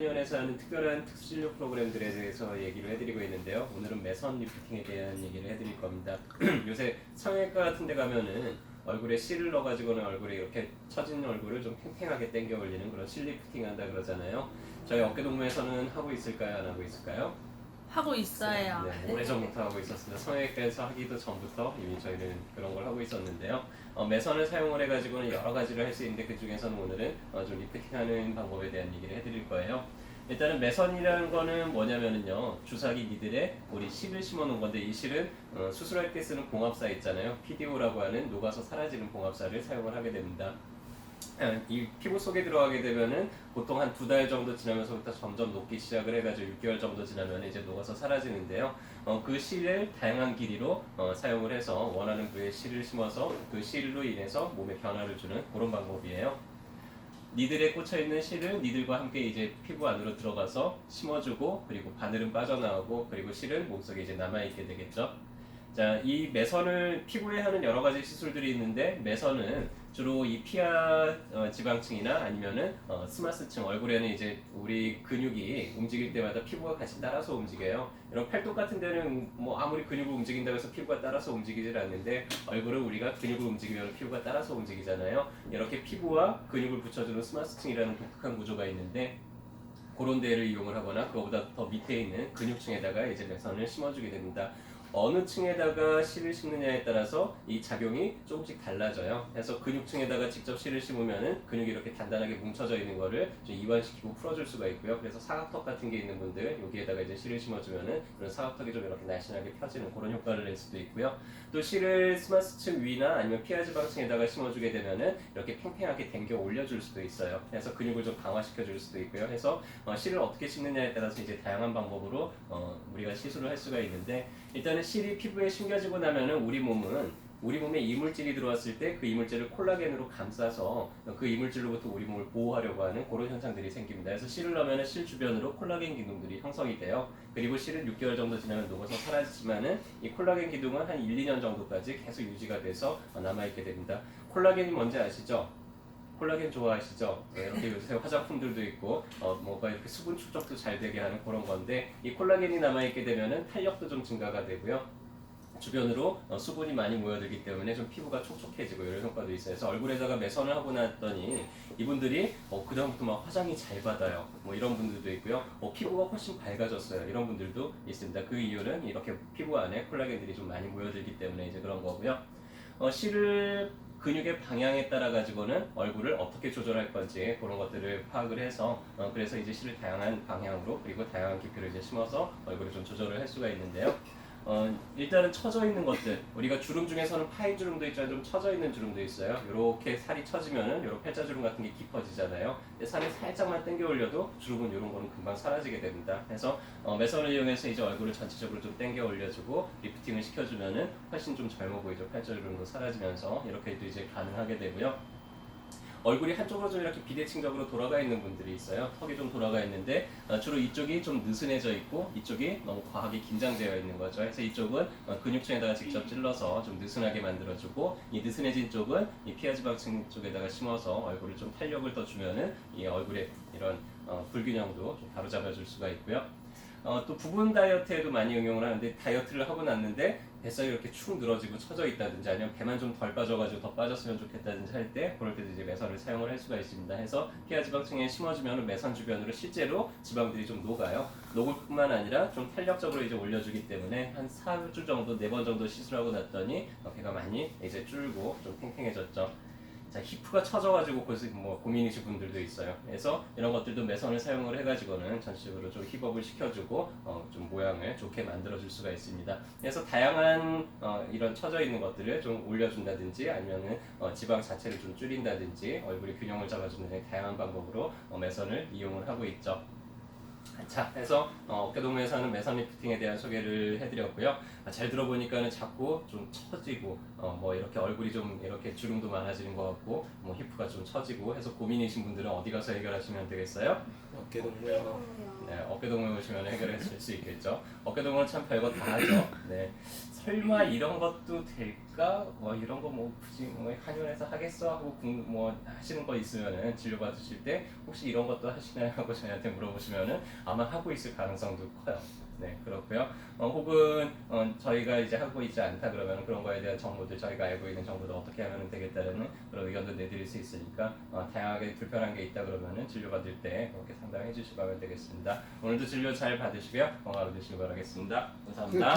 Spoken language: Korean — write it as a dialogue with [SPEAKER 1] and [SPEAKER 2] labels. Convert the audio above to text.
[SPEAKER 1] 연에서 하는 특별한 특수진료 프로그램들에 대해서 얘기를 해드리고 있는데요. 오늘은 매선 리프팅에 대한 얘기를 해드릴 겁니다. 요새 성형외과 같은 데 가면은 얼굴에 실을 넣어가지고는 얼굴에 이렇게 처진 얼굴을 좀 팽팽하게 당겨 올리는 그런 실 리프팅 한다 그러잖아요. 저희 어깨동무에서는 하고 있을까요? 안 하고 있을까요?
[SPEAKER 2] 하고 있어요.
[SPEAKER 1] 네, 오래전부터 하고 있었습니다. 성형외과에서 하기도 전부터 이미 저희는 그런 걸 하고 있었는데요. 어, 매선을 사용을 해가지고는 여러 가지를 할 수 있는데 그 중에서는 오늘은 어, 좀 리프팅하는 방법에 대한 얘기를 해드릴 거예요. 일단은 매선이라는 거는 뭐냐면은요 주사기 니들에 우리 실을 심어 놓은 건데 이 실은 어, 수술할 때 쓰는 봉합사 있잖아요 PDO라고 하는 녹아서 사라지는 봉합사를 사용을 하게 됩니다. 아, 이 피부 속에 들어가게 되면은 보통 한 두 달 정도 지나면서부터 점점 녹기 시작을 해가지고 6개월 정도 지나면 이제 녹아서 사라지는데요. 어, 그 실을 다양한 길이로 어, 사용을 해서 원하는 부위에 실을 심어서 그 실로 인해서 몸에 변화를 주는 그런 방법이에요. 니들에 꽂혀 있는 실을 니들과 함께 이제 피부 안으로 들어가서 심어주고 그리고 바늘은 빠져나오고 그리고 실은 몸속에 이제 남아 있게 되겠죠. 자, 이 매선을 피부에 하는 여러 가지 시술들이 있는데 매선은 주로 이 피하 어, 지방층이나 아니면은 어, 스마스층 얼굴에는 이제 우리 근육이 움직일 때마다 피부가 같이 따라서 움직여요. 이런 팔뚝 같은 데는 뭐 아무리 근육을 움직인다고 해서 피부가 따라서 움직이질 않는데 얼굴은 우리가 근육을 움직이면 피부가 따라서 움직이잖아요. 이렇게 피부와 근육을 붙여주는 스마스층이라는 독특한 구조가 있는데 그런 데를 이용을 하거나 그거보다 더 밑에 있는 근육층에다가 이제 매선을 심어주게 됩니다. 어느 층에다가 실을 심느냐에 따라서 이 작용이 조금씩 달라져요. 그래서 근육층에다가 직접 실을 심으면은 근육이 이렇게 단단하게 뭉쳐져 있는 거를 좀 이완시키고 풀어줄 수가 있고요. 그래서 사각턱 같은 게 있는 분들 여기에다가 이제 실을 심어주면은 그런 사각턱이 좀 이렇게 날씬하게 펴지는 그런 효과를 낼 수도 있고요. 또 실을 스마스층 위나 아니면 피하지방층에다가 심어주게 되면은 이렇게 팽팽하게 당겨 올려줄 수도 있어요. 그래서 근육을 좀 강화시켜 줄 수도 있고요. 해서 어, 실을 어떻게 심느냐에 따라서 이제 다양한 방법으로 어, 우리가 시술을 할 수가 있는데 일단 은 실이 피부에 심겨지고 나면은 우리 몸은 우리 몸에 이물질이 들어왔을 때 그 이물질을 콜라겐으로 감싸서 그 이물질로부터 우리 몸을 보호하려고 하는 그런 현상들이 생깁니다. 그래서 실을 넣으면 실 주변으로 콜라겐 기둥들이 형성이 돼요. 그리고 실은 6개월 정도 지나면 녹아서 사라지지만은 이 콜라겐 기둥은 한 1, 2년 정도까지 계속 유지가 돼서 남아있게 됩니다. 콜라겐이 뭔지 아시죠? 콜라겐 좋아하시죠? 네, 이렇게 요새 화장품들도 있고 어, 뭐가 이렇게 수분 축적도 잘 되게 하는 그런 건데 이 콜라겐이 남아 있게 되면은 탄력도 좀 증가가 되고요. 주변으로 어, 수분이 많이 모여들기 때문에 좀 피부가 촉촉해지고 이런 효과도 있어요. 그래서 얼굴에다가 매선을 하고 났더니 이분들이 어, 그다음부터 막 화장이 잘 받아요. 뭐 이런 분들도 있고요. 어, 피부가 훨씬 밝아졌어요. 이런 분들도 있습니다. 그 이유는 이렇게 피부 안에 콜라겐들이 좀 많이 모여들기 때문에 이제 그런 거고요. 어, 실을 근육의 방향에 따라 가지고는 얼굴을 어떻게 조절할 건지 그런 것들을 파악을 해서 어, 그래서 이제 실을 다양한 방향으로 그리고 다양한 깊이를 이제 심어서 얼굴을 좀 조절을 할 수가 있는데요. 어, 일단은 처져 있는 것들 우리가 주름 중에서는 파인 주름도 있지만 좀 처져 있는 주름도 있어요. 이렇게 살이 처지면은 이런 팔자 주름 같은 게 깊어지잖아요. 근데 살을 살짝만 당겨 올려도 주름은 이런 거는 금방 사라지게 됩니다. 그래서 어, 매선을 이용해서 이제 얼굴을 전체적으로 좀 당겨 올려주고 리프팅을 시켜주면은 훨씬 좀 젊어 보이죠. 팔자 주름도 사라지면서 이렇게도 이제 가능하게 되고요. 얼굴이 한쪽으로 좀 이렇게 비대칭적으로 돌아가 있는 분들이 있어요. 턱이 좀 돌아가 있는데 어, 주로 이쪽이 좀 느슨해져 있고 이쪽이 너무 과하게 긴장되어 있는 거죠. 그래서 이쪽은 어, 근육층에다가 직접 찔러서 좀 느슨하게 만들어주고 이 느슨해진 쪽은 이 피하지방층 쪽에다가 심어서 얼굴을 좀 탄력을 더 주면은 이 얼굴에 이런 어, 불균형도 좀 바로잡아줄 수가 있고요. 어, 또 부분 다이어트에도 많이 응용을 하는데 다이어트를 하고 났는데 뱃살이 이렇게 축 늘어지고 처져 있다든지 아니면 배만 좀 덜 빠져가지고 더 빠졌으면 좋겠다든지 할 때 그럴 때도 이제 매선을 사용을 할 수가 있습니다. 해서 피하 지방층에 심어주면 매선 주변으로 실제로 지방들이 좀 녹아요. 녹을 뿐만 아니라 좀 탄력적으로 이제 올려주기 때문에 한 4주 정도, 4번 정도 시술하고 났더니 어, 배가 많이 이제 줄고 좀 팽팽해졌죠. 자, 히프가 처져가지고 벌써 뭐 고민이신 분들도 있어요. 그래서 이런 것들도 매선을 사용을 해가지고는 전체적으로 좀 힙업을 시켜주고 어, 좀 모양을 좋게 만들어줄 수가 있습니다. 그래서 다양한 어, 이런 처져 있는 것들을 좀 올려준다든지 아니면은 어, 지방 자체를 좀 줄인다든지 얼굴의 균형을 잡아주는 다양한 방법으로 어, 매선을 이용을 하고 있죠. 자, 해서 어, 어깨 동무에서 하는 매선 리프팅에 대한 소개를 해드렸고요. 아, 잘 들어보니까는 자꾸 좀 처지고, 어, 뭐 이렇게 얼굴이 좀 이렇게 주름도 많아지는 것 같고, 뭐 히프가 좀 처지고 해서 고민이신 분들은 어디 가서 해결하시면 되겠어요?
[SPEAKER 3] 어깨 동무요.
[SPEAKER 1] 네, 어깨 동무 오시면 해결하실 수 있겠죠. 어깨 동무는 참 별거 다 하죠. 네, 설마 이런 것도 될까? 뭐 이런 거 뭐 굳이 뭐 한의원에서 하겠어 하고 궁- 뭐 하시는 거 있으면은 진료 받으실 때 혹시 이런 것도 하시나요 하고 저희한테 물어보시면은 아마 하고 있을 가능성도 커요. 네 그렇고요. 어, 혹은 어, 저희가 이제 하고 있지 않다 그러면 그런 거에 대한 정보들 저희가 알고 있는 정보들 어떻게 하면 되겠다는 그런 의견도 내드릴 수 있으니까 어, 다양하게 불편한 게 있다 그러면은 진료 받을 때 그렇게 상담해 주시고 하면 되겠습니다. 오늘도 진료 잘 받으시고요 건강하게 되시길 바라겠습니다. 감사합니다.